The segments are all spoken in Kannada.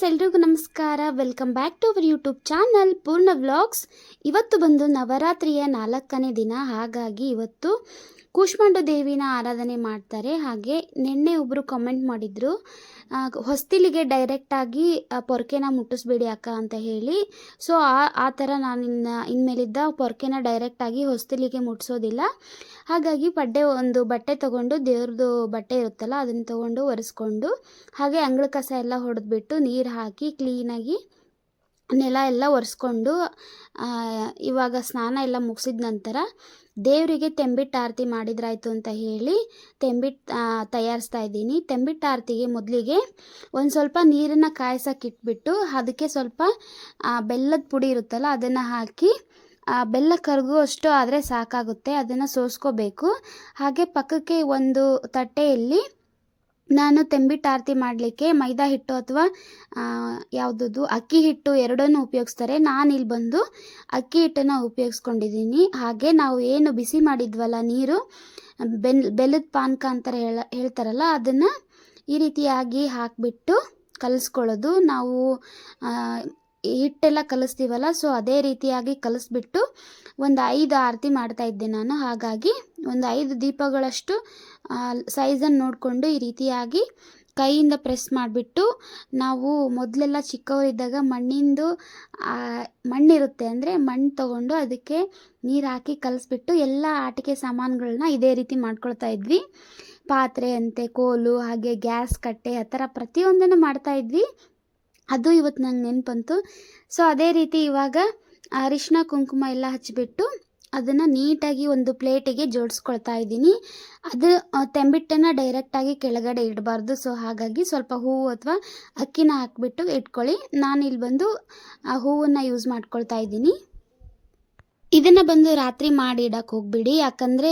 ಫ್ರೆಂಡ್ಸ್ ಎಲ್ರಿಗೂ ನಮಸ್ಕಾರ. Welcome back to our YouTube channel Poorna vlogs ಇವತ್ತು ಬಂದು ನವರಾತ್ರಿಯ ನಾಲ್ಕನೇ ದಿನ. ಹಾಗಾಗಿ ಇವತ್ತು ಕೂಷ್ಮಾಂಡ ದೇವಿನ ಆರಾಧನೆ ಮಾಡ್ತಾರೆ. ಹಾಗೆ ನಿನ್ನೆ ಒಬ್ಬರು ಕಮೆಂಟ್ ಮಾಡಿದರು ಹೊಸ್ತಿಲಿಗೆ ಡೈರೆಕ್ಟಾಗಿ ಪೊರ್ಕೆನ ಮುಟ್ಟಿಸ್ಬೇಡಿ ಅಕ್ಕ ಅಂತ ಹೇಳಿ. ಸೊ ಆ ಆ ಥರ ನಾನು ಇನ್ನು, ಇನ್ಮೇಲಿದ್ದ ಪೊರ್ಕೆನ ಡೈರೆಕ್ಟಾಗಿ ಹೊಸ್ತಿಲಿಗೆ ಮುಟ್ಟಿಸೋದಿಲ್ಲ. ಹಾಗಾಗಿ ಪಡ್ಡೆ ಒಂದು ಬಟ್ಟೆ ತೊಗೊಂಡು, ದೇವ್ರದ್ದು ಬಟ್ಟೆ ಇರುತ್ತಲ್ಲ, ಅದನ್ನು ತೊಗೊಂಡು ಒರೆಸ್ಕೊಂಡು, ಹಾಗೆ ಅಂಗಳ ಕಸ ಎಲ್ಲ ಹೊಡೆದ್ಬಿಟ್ಟು ನೀರು ಹಾಕಿ ಕ್ಲೀನಾಗಿ ನೆಲ ಎಲ್ಲ ಒರೆಸ್ಕೊಂಡು ಇವಾಗ ಸ್ನಾನ ಎಲ್ಲ ಮುಗಿಸಿದ ನಂತರ ದೇವರಿಗೆ ತೆಂಬಿಟ್ಟು ಆರತಿ ಮಾಡಿದ್ರಾಯ್ತು ಅಂತ ಹೇಳಿ ತೆಂಬಿಟ್ಟು ತಯಾರಿಸ್ತಾ ಇದ್ದೀನಿ. ತೆಂಬಿಟ್ಟು ಆರತಿಗೆ ಮೊದಲಿಗೆ ಒಂದು ಸ್ವಲ್ಪ ನೀರನ್ನು ಕಾಯಿಸೋಕ್ಕಿಟ್ಬಿಟ್ಟು ಇಟ್ಬಿಟ್ಟು ಅದಕ್ಕೆ ಸ್ವಲ್ಪ ಬೆಲ್ಲದ ಪುಡಿ ಇರುತ್ತಲ್ಲ ಅದನ್ನು ಹಾಕಿ ಬೆಲ್ಲ ಕರಗುವಷ್ಟು ಆದರೆ ಸಾಕಾಗುತ್ತೆ, ಅದನ್ನು ಸೋಸ್ಕೋಬೇಕು. ಹಾಗೆ ಪಕ್ಕಕ್ಕೆ ಒಂದು ತಟ್ಟೆಯಲ್ಲಿ ನಾನು ತೆಂಬಿಟ್ಟು ಆರತಿ ಮಾಡಲಿಕ್ಕೆ ಮೈದಾ ಹಿಟ್ಟು ಅಥವಾ ಯಾವುದದು, ಅಕ್ಕಿ ಹಿಟ್ಟು ಎರಡನ್ನೂ ಉಪಯೋಗಿಸ್ತಾರೆ. ನಾನು ಇಲ್ಲಿ ಬಂದು ಅಕ್ಕಿ ಹಿಟ್ಟನ್ನು ಉಪಯೋಗಿಸ್ಕೊಂಡಿದ್ದೀನಿ. ಹಾಗೆ ನಾವು ಏನು ಬಿಸಿ ಮಾಡಿದ್ವಲ್ಲ, ನೀರು ಬೆಲ್ ಬೆಲ್ಲದ ಪಾನಕ ಅಂತಾರೆ ಹೇಳ, ಹೇಳ್ತಾರಲ್ಲ, ಅದನ್ನು ಈ ರೀತಿಯಾಗಿ ಹಾಕಿಬಿಟ್ಟು ಕಲಿಸ್ಕೊಳ್ಳೋದು. ನಾವು ಹಿಟ್ಟೆಲ್ಲ ಕಲಿಸ್ತೀವಲ್ಲ ಸೊ ಅದೇ ರೀತಿಯಾಗಿ ಕಲಿಸ್ಬಿಟ್ಟು ಒಂದು ಐದು ಆರತಿ ಮಾಡ್ತಾ ಇದ್ದೆ ನಾನು. ಹಾಗಾಗಿ ಒಂದು ಐದು ದೀಪಗಳಷ್ಟು ಸೈಜನ್ನು ನೋಡಿಕೊಂಡು ಈ ರೀತಿಯಾಗಿ ಕೈಯಿಂದ ಪ್ರೆಸ್ ಮಾಡಿಬಿಟ್ಟು ನಾವು ಮೊದಲೆಲ್ಲ ಚಿಕ್ಕವರಿದ್ದಾಗ ಮಣ್ಣಿಂದು ಮಣ್ಣಿರುತ್ತೆ ಅಂದರೆ ಮಣ್ಣು ತಗೊಂಡು ಅದಕ್ಕೆ ನೀರು ಹಾಕಿ ಕಲಿಸ್ಬಿಟ್ಟು ಎಲ್ಲ ಆಟಿಕೆ ಸಾಮಾನುಗಳನ್ನ ಇದೇ ರೀತಿ ಮಾಡ್ಕೊಳ್ತಾ ಇದ್ವಿ. ಪಾತ್ರೆ ಅಂತೆ, ಕೋಲು, ಹಾಗೆ ಗ್ಯಾಸ್, ಕಟ್ಟೆ ಆ ಥರ ಪ್ರತಿಯೊಂದನ್ನು ಮಾಡ್ತಾ ಇದ್ವಿ. ಅದು ಇವತ್ತು ನಂಗೆ ನೆನಪಂತು. ಸೊ ಅದೇ ರೀತಿ ಇವಾಗ ಅರಿಶಿನ ಕುಂಕುಮ ಎಲ್ಲ ಹಚ್ಚಿಬಿಟ್ಟು ಅದನ್ನು ನೀಟಾಗಿ ಒಂದು ಪ್ಲೇಟಿಗೆ ಜೋಡಿಸ್ಕೊಳ್ತಾ ಇದ್ದೀನಿ. ಅದು ತೆಂಬಿಟ್ಟನ್ನು ಡೈರೆಕ್ಟಾಗಿ ಕೆಳಗಡೆ ಇಡಬಾರ್ದು. ಸೊ ಹಾಗಾಗಿ ಸ್ವಲ್ಪ ಹೂವು ಅಥವಾ ಅಕ್ಕಿನ ಹಾಕ್ಬಿಟ್ಟು ಇಟ್ಕೊಳ್ಳಿ. ನಾನು ಇಲ್ಲಿ ಬಂದು, ಆ, ಹೂವನ್ನು ಯೂಸ್ ಮಾಡ್ಕೊಳ್ತಾ ಇದ್ದೀನಿ. ಇದನ್ನು ಬಂದು ರಾತ್ರಿ ಮಾಡಿ ಇಡಕ್ಕೆ ಹೋಗ್ಬಿಡಿ. ಯಾಕಂದರೆ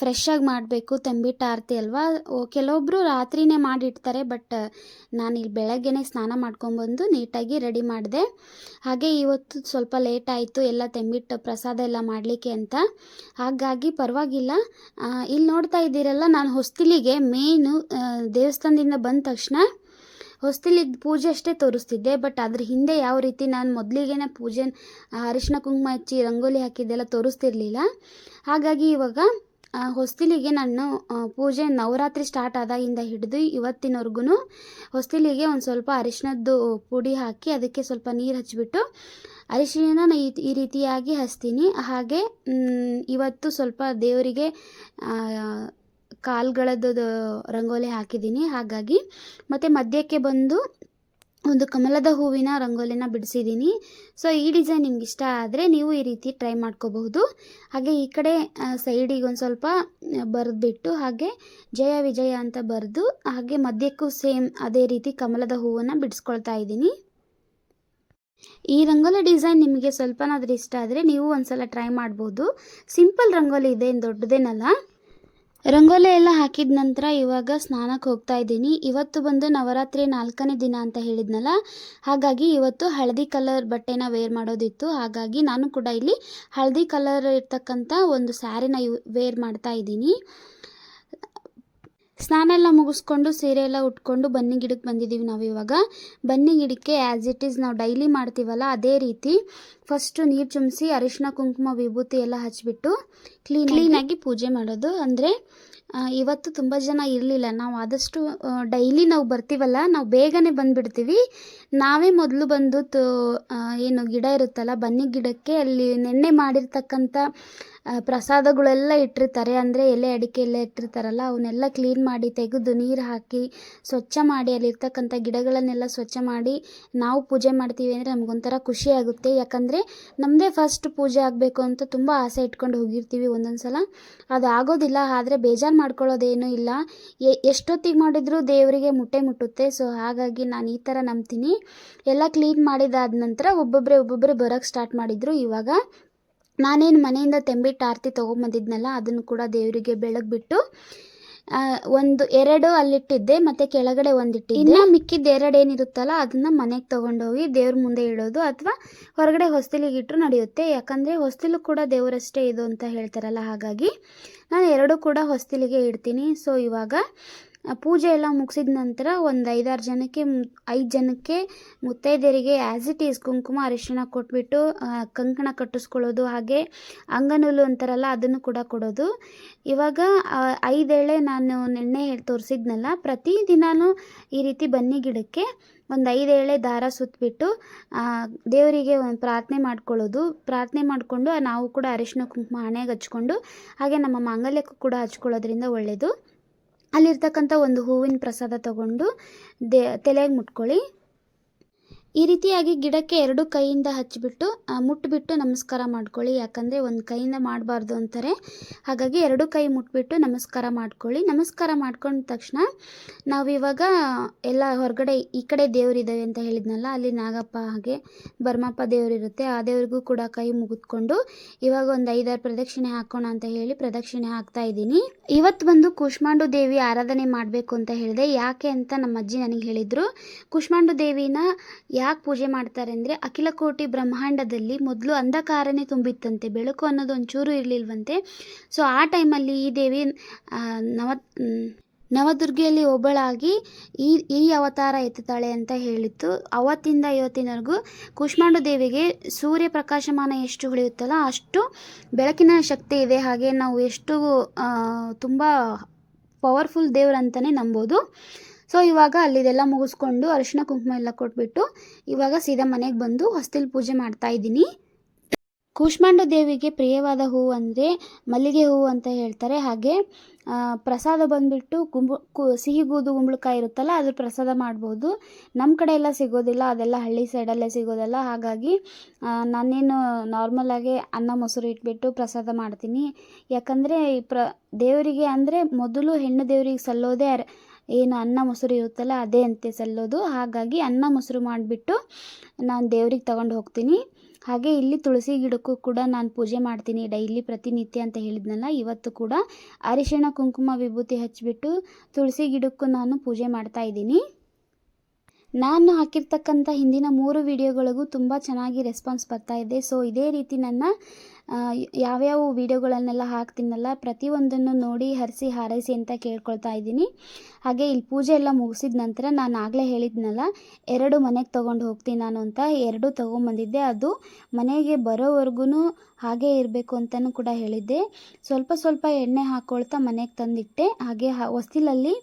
ಫ್ರೆಶ್ ಆಗಿ ಮಾಡಬೇಕು ತಂಬಿಟ್ಟ ಆರತಿ ಅಲ್ವಾ? ಓ, ಕೆಲವೊಬ್ರು ರಾತ್ರಿನೇ ಮಾಡಿಡ್ತಾರೆ ಬಟ್ ನಾನು ಇಲ್ಲಿ ಬೆಳಗ್ಗೆನೇ ಸ್ನಾನ ಮಾಡ್ಕೊಂಬಂದು ನೀಟಾಗಿ ರೆಡಿ ಮಾಡಿದೆ. ಹಾಗೆ ಇವತ್ತು ಸ್ವಲ್ಪ ಲೇಟ್ ಆಯಿತು ಎಲ್ಲ ತಂಬಿಟ್ಟು ಪ್ರಸಾದ ಎಲ್ಲ ಮಾಡಲಿಕ್ಕೆ ಅಂತ. ಹಾಗಾಗಿ ಪರವಾಗಿಲ್ಲ. ಇಲ್ಲಿ ನೋಡ್ತಾ ಇದ್ದೀರಲ್ಲ ನಾನು ಹೊಸ್ತಿಲಿಗೆ ಮೇನು ದೇವಸ್ಥಾನದಿಂದ ಬಂದ ತಕ್ಷಣ ಹೊಸ್ತಿಲಿದ್ದ ಪೂಜೆ ಅಷ್ಟೇ ತೋರಿಸ್ತಿದ್ದೆ ಬಟ್ ಅದ್ರ ಹಿಂದೆ ಯಾವ ರೀತಿ ನಾನು ಮೊದಲಿಗೆನೇ ಪೂಜೆ ಅರಿಶಿನ, ಕುಂಕುಮ ಹಚ್ಚಿ ರಂಗೋಲಿ ಹಾಕಿದ್ದೆಲ್ಲ ತೋರಿಸ್ತಿರ್ಲಿಲ್ಲ. ಹಾಗಾಗಿ ಇವಾಗ ಹೊಸ್ತಿಲಿಗೆ ನಾನು ಪೂಜೆ ನವರಾತ್ರಿ ಸ್ಟಾರ್ಟ್ ಆದಾಗಿಂದ ಹಿಡಿದು ಇವತ್ತಿನವರೆಗೂ ಹೊಸ್ತಿಲಿಗೆ ಒಂದು ಸ್ವಲ್ಪ ಅರಿಶಿನದ್ದು ಪುಡಿ ಹಾಕಿ ಅದಕ್ಕೆ ಸ್ವಲ್ಪ ನೀರು ಹಚ್ಚಿಬಿಟ್ಟು ಅರಿಶಿನ ಈ ಈ ರೀತಿಯಾಗಿ ಹಚ್ತೀನಿ. ಹಾಗೆ ಇವತ್ತು ಸ್ವಲ್ಪ ದೇವರಿಗೆ ಕಾಲ್ಗಳದ್ದು ರಂಗೋಲಿ ಹಾಕಿದ್ದೀನಿ. ಹಾಗಾಗಿ ಮತ್ತು ಮಧ್ಯಕ್ಕೆ ಬಂದು ಒಂದು ಕಮಲದ ಹೂವಿನ ರಂಗೋಲಿನ ಬಿಡಿಸಿದ್ದೀನಿ. ಸೊ ಈ ಡಿಸೈನ್ ನಿಮ್ಗೆ ಇಷ್ಟ ಆದರೆ ನೀವು ಈ ರೀತಿ ಟ್ರೈ ಮಾಡ್ಕೋಬಹುದು. ಹಾಗೆ ಈ ಕಡೆ ಸೈಡಿಗೆ ಒಂದು ಸ್ವಲ್ಪ ಬರೆದ್ಬಿಟ್ಟು ಹಾಗೆ ಜಯ ವಿಜಯ ಅಂತ ಬರೆದು ಹಾಗೆ ಮಧ್ಯಕ್ಕೂ ಸೇಮ್ ಅದೇ ರೀತಿ ಕಮಲದ ಹೂವನ್ನು ಬಿಡಿಸ್ಕೊಳ್ತಾ ಇದ್ದೀನಿ. ಈ ರಂಗೋಲಿ ಡಿಸೈನ್ ನಿಮಗೆ ಸ್ವಲ್ಪನಾದರೂ ಇಷ್ಟ ಆದರೆ ನೀವು ಒಂದ್ಸಲ ಟ್ರೈ ಮಾಡ್ಬೋದು. ಸಿಂಪಲ್ ರಂಗೋಲಿ ಇದೆ ದೊಡ್ಡದೇನಲ್ಲ. ರಂಗೋಲಿ ಎಲ್ಲ ಹಾಕಿದ ನಂತರ ಇವಾಗ ಸ್ನಾನಕ್ಕೆ ಹೋಗ್ತಾ ಇದ್ದೀನಿ. ಇವತ್ತು ಬಂದು ನವರಾತ್ರಿ ನಾಲ್ಕನೇ ದಿನ ಅಂತ ಹೇಳಿದ್ನಲ್ಲ, ಹಾಗಾಗಿ ಇವತ್ತು ಹಳದಿ ಕಲರ್ ಬಟ್ಟೆನ ವೇರ್ ಮಾಡೋದಿತ್ತು. ಹಾಗಾಗಿ ನಾನು ಕೂಡ ಇಲ್ಲಿ ಹಳದಿ ಕಲರ್ ಇರ್ತಕ್ಕಂಥ ಒಂದು ಸ್ಯಾರಿನ ವೇರ್ ಮಾಡ್ತಾ ಇದ್ದೀನಿ. ಸ್ನಾನ ಎಲ್ಲ ಮುಗಿಸ್ಕೊಂಡು ಸೀರೆ ಎಲ್ಲ ಉಟ್ಕೊಂಡು ಬನ್ನಿ ಗಿಡಕ್ಕೆ ಬಂದಿದ್ದೀವಿ ನಾವು ಇವಾಗ. ಬನ್ನಿ ಗಿಡಕ್ಕೆ ಆ್ಯಸ್ ಇಟ್ ಈಸ್ ನಾವು ಡೈಲಿ ಮಾಡ್ತೀವಲ್ಲ ಅದೇ ರೀತಿ ಫಸ್ಟು ನೀರು ಚುಮಿಸಿ ಅರಿಶಿನ ಕುಂಕುಮ ವಿಭೂತಿ ಎಲ್ಲ ಹಚ್ಬಿಟ್ಟು ಕ್ಲೀನ್ ಕ್ಲೀನಾಗಿ ಪೂಜೆ ಮಾಡೋದು. ಅಂದರೆ ಇವತ್ತು ತುಂಬ ಜನ ಇರಲಿಲ್ಲ. ನಾವು ಆದಷ್ಟು ಡೈಲಿ ನಾವು ಬರ್ತೀವಲ್ಲ ನಾವು ಬೇಗನೆ ಬಂದುಬಿಡ್ತೀವಿ. ನಾವೇ ಮೊದಲು ಬಂದು ತೋ ಏನು ಗಿಡ ಇರುತ್ತಲ್ಲ ಬನ್ನಿ ಗಿಡಕ್ಕೆ ಅಲ್ಲಿ ನೆನ್ನೆ ಮಾಡಿರ್ತಕ್ಕಂಥ ಪ್ರಸಾದಗಳೆಲ್ಲ ಇಟ್ಟಿರ್ತಾರೆ. ಅಂದರೆ ಎಲೆ ಅಡಿಕೆ ಎಲ್ಲ ಇಟ್ಟಿರ್ತಾರಲ್ಲ, ಅವನ್ನೆಲ್ಲ ಕ್ಲೀನ್ ಮಾಡಿ ತೆಗೆದು ನೀರು ಹಾಕಿ ಸ್ವಚ್ಛ ಮಾಡಿ, ಅಲ್ಲಿರ್ತಕ್ಕಂಥ ಗಿಡಗಳನ್ನೆಲ್ಲ ಸ್ವಚ್ಛ ಮಾಡಿ ನಾವು ಪೂಜೆ ಮಾಡ್ತೀವಿ ಅಂದರೆ ನಮಗೊಂಥರ ಖುಷಿ ಆಗುತ್ತೆ. ಯಾಕಂದರೆ ನಮ್ಮದೇ ಫಸ್ಟ್ ಪೂಜೆ ಆಗಬೇಕು ಅಂತ ತುಂಬ ಆಸೆ ಇಟ್ಕೊಂಡು ಹೋಗಿರ್ತೀವಿ ಒಂದೊಂದು ಸಲ ಅದು ಆಗೋದಿಲ್ಲ ಆದರೆ ಬೇಜಾರು ಮಾಡ್ಕೊಳ್ಳೋದೇನೂ ಇಲ್ಲ. ಎಷ್ಟೊತ್ತಿಗೆ ಮಾಡಿದರೂ ದೇವರಿಗೆ ಮುಟ್ಟೆ ಮುಟ್ಟುತ್ತೆ. ಸೊ ಹಾಗಾಗಿ ನಾನು ಈ ಥರ ನಂಬ್ತೀನಿ. ಎಲ್ಲ ಕ್ಲೀನ್ ಮಾಡಿದಾದ ನಂತರ ಒಬ್ಬೊಬ್ಬರೇ ಒಬ್ಬೊಬ್ಬರೇ ಬರೋಕ್ಕೆ ಸ್ಟಾರ್ಟ್ ಮಾಡಿದರು. ಇವಾಗ ನಾನೇನು ಮನೆಯಿಂದ ತೆಂಬಿಟ್ಟು ಆರತಿ ತೊಗೊಂಬಂದಿದ್ನಲ್ಲ ಅದನ್ನು ಕೂಡ ದೇವರಿಗೆ ಬೆಳಗ್ಬಿಟ್ಟು ಒಂದು ಎರಡು ಅಲ್ಲಿಟ್ಟಿದ್ದೆ ಮತ್ತೆ ಕೆಳಗಡೆ ಒಂದಿಟ್ಟಿದ್ದೆ. ಇನ್ನು ಮಿಕ್ಕಿದ ಎರಡು ಏನಿರುತ್ತಲ್ಲ ಅದನ್ನ ಮನೆಗೆ ತಗೊಂಡೋಗಿ ದೇವ್ರ ಮುಂದೆ ಇಡೋದು ಅಥವಾ ಹೊರಗಡೆ ಹೊಸ್ತಿಲಿಗೆ ಇಟ್ಟರು ನಡೆಯುತ್ತೆ. ಯಾಕಂದರೆ ಹೊಸ್ತಿಲು ಕೂಡ ದೇವರಷ್ಟೇ ಇದು ಅಂತ ಹೇಳ್ತಾರಲ್ಲ ಹಾಗಾಗಿ ನಾನು ಎರಡು ಕೂಡ ಹೊಸ್ತಿಲಿಗೆ ಇಡ್ತೀನಿ. ಸೊ ಇವಾಗ ಪೂಜೆ ಎಲ್ಲ ಮುಗಿಸಿದ ನಂತರ ಒಂದು ಐದಾರು ಜನಕ್ಕೆ ಐದು ಜನಕ್ಕೆ ಮುತ್ತೈದೆಯರಿಗೆ ಆ್ಯಸ್ ಇಟ್ ಈಸ್ ಕುಂಕುಮ ಅರಿಶಿಣ ಕೊಟ್ಬಿಟ್ಟು ಕಂಕಣ ಕಟ್ಟಿಸ್ಕೊಳ್ಳೋದು ಹಾಗೆ ಅಂಗನೂಲು ಅಂತಾರಲ್ಲ ಅದನ್ನು ಕೂಡ ಕೊಡೋದು. ಇವಾಗ ಐದೇಳೆ ನಾನು ನಿನ್ನೆ ತೋರಿಸಿದ್ನಲ್ಲ ಪ್ರತಿದಿನಾನು ಈ ರೀತಿ ಬನ್ನಿ ಗಿಡಕ್ಕೆ ಒಂದು ಐದು ಎಳೆ ದಾರ ಸುತ್ತಬಿಟ್ಟು ದೇವರಿಗೆ ಒಂದು ಪ್ರಾರ್ಥನೆ ಮಾಡ್ಕೊಳ್ಳೋದು. ಪ್ರಾರ್ಥನೆ ಮಾಡಿಕೊಂಡು ನಾವು ಕೂಡ ಅರಿಶಿನ ಕುಂಕುಮ ಹಣೆಗೆ ಹಚ್ಕೊಂಡು, ಹಾಗೆ ನಮ್ಮ ಮಾಂಗಲ್ಯಕ್ಕೂ ಕೂಡ ಹಚ್ಕೊಳ್ಳೋದ್ರಿಂದ ಒಳ್ಳೆಯದು ಅಲ್ಲಿರ್ತಕ್ಕಂಥ ಒಂದು ಹೂವಿನ ಪ್ರಸಾದ ತಗೊಂಡು ದೇ ತಲೆಗೆ ಮುಟ್ಕೊಳ್ಳಿ. ಈ ರೀತಿಯಾಗಿ ಗಿಡಕ್ಕೆ ಎರಡು ಕೈಯಿಂದ ಹಚ್ಚಿಬಿಟ್ಟು ಮುಟ್ಬಿಟ್ಟು ನಮಸ್ಕಾರ ಮಾಡ್ಕೊಳ್ಳಿ. ಯಾಕಂದರೆ ಒಂದು ಕೈಯಿಂದ ಮಾಡಬಾರ್ದು ಅಂತಾರೆ. ಹಾಗಾಗಿ ಎರಡು ಕೈ ಮುಟ್ಬಿಟ್ಟು ನಮಸ್ಕಾರ ಮಾಡ್ಕೊಳ್ಳಿ. ನಮಸ್ಕಾರ ಮಾಡ್ಕೊಂಡ ತಕ್ಷಣ ನಾವಿವಾಗ ಎಲ್ಲ ಹೊರಗಡೆ ಈ ಕಡೆ ದೇವರಿದ್ದಾವೆ ಅಂತ ಹೇಳಿದ್ನಲ್ಲ, ಅಲ್ಲಿ ನಾಗಪ್ಪ ಹಾಗೆ ಬರ್ಮಪ್ಪ ದೇವರಿರುತ್ತೆ ಆ ದೇವರಿಗೂ ಕೂಡ ಕೈ ಮುಗಿದ್ಕೊಂಡು ಇವಾಗ ಒಂದು ಐದಾರು ಪ್ರದಕ್ಷಿಣೆ ಹಾಕೋಣ ಅಂತ ಹೇಳಿ ಪ್ರದಕ್ಷಿಣೆ ಹಾಕ್ತಾ ಇದ್ದೀನಿ. ಇವತ್ತು ಬಂದು ಕುಷ್ಮಾಂಡು ದೇವಿ ಆರಾಧನೆ ಮಾಡಬೇಕು ಅಂತ ಹೇಳಿದೆ. ಯಾಕೆ ಅಂತ ನಮ್ಮ ಅಜ್ಜಿ ನನಗೆ ಹೇಳಿದರು. ಕುಷ್ಮಾಂಡು ದೇವಿನ ಯಾಕೆ ಪೂಜೆ ಮಾಡ್ತಾರೆ ಅಂದರೆ ಅಖಿಲ ಕೋಟಿ ಬ್ರಹ್ಮಾಂಡದಲ್ಲಿ ಮೊದಲು ಅಂಧಕಾರನೇ ತುಂಬಿತ್ತಂತೆ, ಬೆಳಕು ಅನ್ನೋದು ಒಂಚೂರು ಇರಲಿಲ್ವಂತೆ. ಸೊ ಆ ಟೈಮಲ್ಲಿ ಈ ದೇವಿ ನವ, ನವದುರ್ಗೆಯಲ್ಲಿ ಒಬ್ಬಳಾಗಿ ಈ ಈ ಅವತಾರ ಎತ್ತುತ್ತಾಳೆ ಅಂತ ಹೇಳಿತ್ತು. ಅವತ್ತಿಂದ ಇವತ್ತಿನವರೆಗೂ ಕುಷ್ಮಾಂಡು ದೇವಿಗೆ ಸೂರ್ಯ ಪ್ರಕಾಶಮಾನ ಎಷ್ಟು ಹೊಳೆಯುತ್ತಲ್ಲ ಅಷ್ಟು ಬೆಳಕಿನ ಶಕ್ತಿ ಇದೆ. ಹಾಗೆ ನಾವು ಎಷ್ಟು ತುಂಬ ಪವರ್ಫುಲ್ ದೇವ್ರು ಅಂತಲೇ ನಂಬೋದು. ಸೊ ಇವಾಗ ಅಲ್ಲಿದೆಲ್ಲ ಮುಗಿಸ್ಕೊಂಡು ಅರಿಶಿನ ಕುಂಕುಮ ಎಲ್ಲ ಕೊಟ್ಬಿಟ್ಟು ಇವಾಗ ಸೀದಾ ಮನೆಗೆ ಬಂದು ಹೊಸ್ತಿಲ್ ಪೂಜೆ ಮಾಡ್ತಾ ಇದ್ದೀನಿ. ಕೂಷ್ಮಾಂಡ ದೇವಿಗೆ ಪ್ರಿಯವಾದ ಹೂವು ಅಂದರೆ ಮಲ್ಲಿಗೆ ಹೂವು ಅಂತ ಹೇಳ್ತಾರೆ. ಹಾಗೆ ಪ್ರಸಾದ ಬಂದುಬಿಟ್ಟು ಗುಂಬು ಕು ಸಿಹಿಗೂದು ಗುಂಬಳಕಾಯಿ ಇರುತ್ತಲ್ಲ ಅದ್ರ ಪ್ರಸಾದ ಮಾಡ್ಬೋದು. ನಮ್ಮ ಕಡೆ ಎಲ್ಲ ಸಿಗೋದಿಲ್ಲ, ಅದೆಲ್ಲ ಹಳ್ಳಿ ಸೈಡಲ್ಲೇ ಸಿಗೋದಲ್ಲ. ಹಾಗಾಗಿ ನಾನೇನು ನಾರ್ಮಲಾಗಿ ಅನ್ನ, ಮೊಸರು ಇಟ್ಬಿಟ್ಟು ಪ್ರಸಾದ ಮಾಡ್ತೀನಿ. ಯಾಕಂದರೆ ಈ ಪ್ರ, ದೇವರಿಗೆ ಅಂದರೆ ಮೊದಲು ಹೆಣ್ಣು ದೇವರಿಗೆ ಸಲ್ಲೋದೇ ಏನು ಅನ್ನ ಮೊಸರು ಇರುತ್ತಲ್ಲ ಅದೇ ಅಂತೆ ಸಲ್ಲೋದು. ಹಾಗಾಗಿ ಅನ್ನ ಮೊಸರು ಮಾಡಿಬಿಟ್ಟು ನಾನು ದೇವ್ರಿಗೆ ತಗೊಂಡು ಹೋಗ್ತೀನಿ. ಹಾಗೆ ಇಲ್ಲಿ ತುಳಸಿ ಗಿಡಕ್ಕೂ ಕೂಡ ನಾನು ಪೂಜೆ ಮಾಡ್ತೀನಿ. ಡೈಲಿ ಪ್ರತಿನಿತ್ಯ ಅಂತ ಹೇಳಿದ್ನಲ್ಲ, ಇವತ್ತು ಕೂಡ ಅರಿಶಿಣ ಕುಂಕುಮ ವಿಭೂತಿ ಹಚ್ಚಿಬಿಟ್ಟು ತುಳಸಿ ಗಿಡಕ್ಕೂ ನಾನು ಪೂಜೆ ಮಾಡ್ತಾ ಇದ್ದೀನಿ. ನಾನು ಹಾಕಿರ್ತಕ್ಕಂಥ ಹಿಂದಿನ ಮೂರು ವಿಡಿಯೋಗಳಿಗೂ ತುಂಬ ಚೆನ್ನಾಗಿ ರೆಸ್ಪಾನ್ಸ್ ಬರ್ತಾ ಇದೆ. ಸೊ ಇದೇ ರೀತಿ ನನ್ನ ಯಾವ್ಯಾವ ವಿಡಿಯೋಗಳನ್ನೆಲ್ಲ ಹಾಕ್ತೀನಲ್ಲ, ಪ್ರತಿಯೊಂದನ್ನು ನೋಡಿ ಹರಿಸಿ ಹಾರೈಸಿ ಅಂತ ಕೇಳ್ಕೊಳ್ತಾ ಇದ್ದೀನಿ. ಹಾಗೆ ಇಲ್ಲಿ ಪೂಜೆ ಎಲ್ಲ ಮುಗಿಸಿದ ನಂತರ ನಾನು ಆಗಲೇ ಹೇಳಿದ್ನಲ್ಲ, ಎರಡು ಮನೆಗೆ ತೊಗೊಂಡು ಹೋಗ್ತೀನಿ ನಾನು ಅಂತ, ಎರಡು ತೊಗೊಂಬಂದಿದ್ದೆ. ಅದು ಮನೆಗೆ ಬರೋವರೆಗೂ ಹಾಗೆ ಇರಬೇಕು ಅಂತಲೂ ಕೂಡ ಹೇಳಿದ್ದೆ. ಸ್ವಲ್ಪ ಸ್ವಲ್ಪ ಎಣ್ಣೆ ಹಾಕ್ಕೊಳ್ತಾ ಮನೆಗೆ ತಂದಿಟ್ಟೆ. ಹಾಗೆ ಹೊಸ್ತಿಲಲ್ಲಿ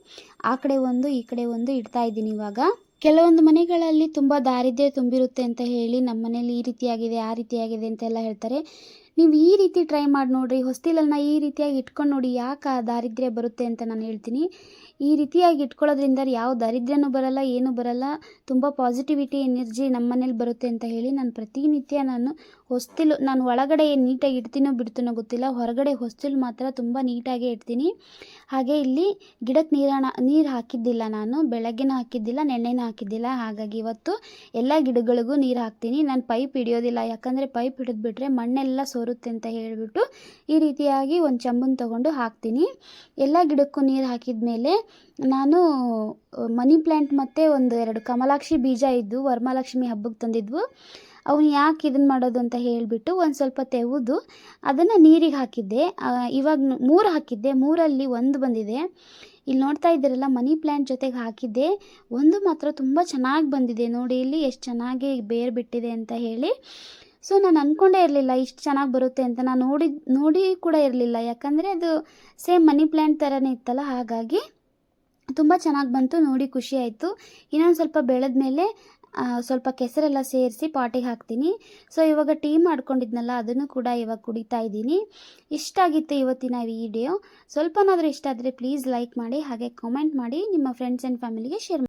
ಆ ಕಡೆ ಒಂದು, ಈ ಕಡೆ ಒಂದು ಇಡ್ತಾ ಇದ್ದೀನಿ ಇವಾಗ. ಕೆಲವೊಂದು ಮನೆಗಳಲ್ಲಿ ತುಂಬ ದಾರಿದ್ರ್ಯ ತುಂಬಿರುತ್ತೆ ಅಂತ ಹೇಳಿ ನಮ್ಮ ಮನೇಲಿ ಈ ರೀತಿಯಾಗಿದೆ, ಆ ರೀತಿಯಾಗಿದೆ ಅಂತೆಲ್ಲ ಹೇಳ್ತಾರೆ. ನೀವು ಈ ರೀತಿ ಟ್ರೈ ಮಾಡಿ ನೋಡಿರಿ ಹೊಸ್ತಿಲನ್ನು ಈ ರೀತಿಯಾಗಿ ಇಟ್ಕೊಂಡು ನೋಡಿ ಯಾಕೆ ಆ ದಾರಿದ್ರ್ಯ ಬರುತ್ತೆ ಅಂತ ನಾನು ಹೇಳ್ತೀನಿ. ಈ ರೀತಿಯಾಗಿ ಇಟ್ಕೊಳ್ಳೋದ್ರಿಂದ ಯಾವ ದಾರಿದ್ರ್ಯನೂ ಬರಲ್ಲ, ಏನೂ ಬರಲ್ಲ. ತುಂಬ ಪಾಸಿಟಿವಿಟಿ ಎನರ್ಜಿ ನಮ್ಮ ಮನೇಲಿ ಬರುತ್ತೆ ಅಂತ ಹೇಳಿ ನಾನು ಪ್ರತಿನಿತ್ಯ ನಾನು ಹೊಸ್ತಿಲು ನಾನು ಒಳಗಡೆ ಏನು ನೀಟಾಗಿ ಇಡ್ತೀನೋ ಬಿಡ್ತೀನೋ ಗೊತ್ತಿಲ್ಲ. ಹೊರಗಡೆ ಹೊಸ್ತಿಲು ಮಾತ್ರ ತುಂಬ ನೀಟಾಗೇ ಇಡ್ತೀನಿ. ಹಾಗೆ ಇಲ್ಲಿ ಗಿಡಕ್ಕೆ ನೀರಣ, ನೀರು ಹಾಕಿದ್ದಿಲ್ಲ ನಾನು, ಬೆಳಗ್ಗೆನೂ ಹಾಕಿದ್ದಿಲ್ಲ, ನೆನ್ನೆನೂ ಹಾಕಿದ್ದಿಲ್ಲ. ಹಾಗಾಗಿ ಇವತ್ತು ಎಲ್ಲ ಗಿಡಗಳಿಗೂ ನೀರು ಹಾಕ್ತೀನಿ. ನಾನು ಪೈಪ್ ಹಿಡಿಯೋದಿಲ್ಲ, ಯಾಕಂದರೆ ಪೈಪ್ ಹಿಡಿದ್ಬಿಟ್ರೆ ಮಣ್ಣೆಲ್ಲ ಸೋರುತ್ತೆ ಅಂತ ಹೇಳಿಬಿಟ್ಟು ಈ ರೀತಿಯಾಗಿ ಒಂದು ಚಂಬನ್ ತಗೊಂಡು ಹಾಕ್ತೀನಿ. ಎಲ್ಲ ಗಿಡಕ್ಕೂ ನೀರು ಹಾಕಿದ ಮೇಲೆ ನಾನು ಮನಿ ಪ್ಲ್ಯಾಂಟ್ ಮತ್ತು ಒಂದು ಎರಡು ಕಮಲಾಕ್ಷಿ ಬೀಜ ಇದ್ದು, ವರ್ಮಾಲಕ್ಷ್ಮಿ ಹಬ್ಬಕ್ಕೆ ತಂದಿದ್ವು. ಅವನು ಯಾಕೆ ಇದನ್ನು ಮಾಡೋದು ಅಂತ ಹೇಳಿಬಿಟ್ಟು ಒಂದು ಸ್ವಲ್ಪ ತೆವುದು, ಅದನ್ನು ನೀರಿಗೆ ಹಾಕಿದ್ದೆ. ಇವಾಗ ಮೂರು ಹಾಕಿದ್ದೆ. ಮೂರಲ್ಲಿ ಒಂದು ಬಂದಿದೆ. ಇಲ್ಲಿ ನೋಡ್ತಾ ಇದ್ದೀರಲ್ಲ, ಮನಿ ಪ್ಲ್ಯಾಂಟ್ ಜೊತೆಗೆ ಹಾಕಿದ್ದೆ. ಒಂದು ಮಾತ್ರ ತುಂಬ ಚೆನ್ನಾಗಿ ಬಂದಿದೆ. ನೋಡಿ, ಇಲ್ಲಿ ಎಷ್ಟು ಚೆನ್ನಾಗಿ ಬೇರ್ ಬಿಟ್ಟಿದೆ ಅಂತ ಹೇಳಿ. ಸೊ, ನಾನು ಅಂದ್ಕೊಂಡೇ ಇರಲಿಲ್ಲ ಇಷ್ಟು ಚೆನ್ನಾಗಿ ಬರುತ್ತೆ ಅಂತ. ನಾನು ನೋಡಿ ನೋಡಿ ಕೂಡ ಇರಲಿಲ್ಲ. ಯಾಕಂದರೆ ಅದು ಸೇಮ್ ಮನಿ ಪ್ಲ್ಯಾಂಟ್ ಥರನೇ ಇತ್ತಲ್ಲ, ಹಾಗಾಗಿ ತುಂಬ ಚೆನ್ನಾಗಿ ಬಂತು, ನೋಡಿ ಖುಷಿ ಆಯಿತು. ಇನ್ನೊಂದು ಸ್ವಲ್ಪ ಬೆಳೆದ ಮೇಲೆ ಸ್ವಲ್ಪ ಕೆಸರೆಲ್ಲ ಸೇರಿಸಿ ಪಾಟಿಗೆ ಹಾಕ್ತೀನಿ. ಸೊ ಇವಾಗ ಟೀ ಮಾಡ್ಕೊಂಡಿದ್ನಲ್ಲ, ಅದನ್ನು ಕೂಡ ಇವಾಗ ಕುಡಿತಾ ಇದ್ದೀನಿ. ಇಷ್ಟ ಆಗಿತ್ತು ಇವತ್ತಿನ ವಿಡಿಯೋ ಸ್ವಲ್ಪನಾದರೂ ಇಷ್ಟ ಆದರೆ ಪ್ಲೀಸ್ ಲೈಕ್ ಮಾಡಿ, ಹಾಗೆ ಕಾಮೆಂಟ್ ಮಾಡಿ, ನಿಮ್ಮ ಫ್ರೆಂಡ್ಸ್ ಆ್ಯಂಡ್ ಫ್ಯಾಮಿಲಿಗೆ ಶೇರ್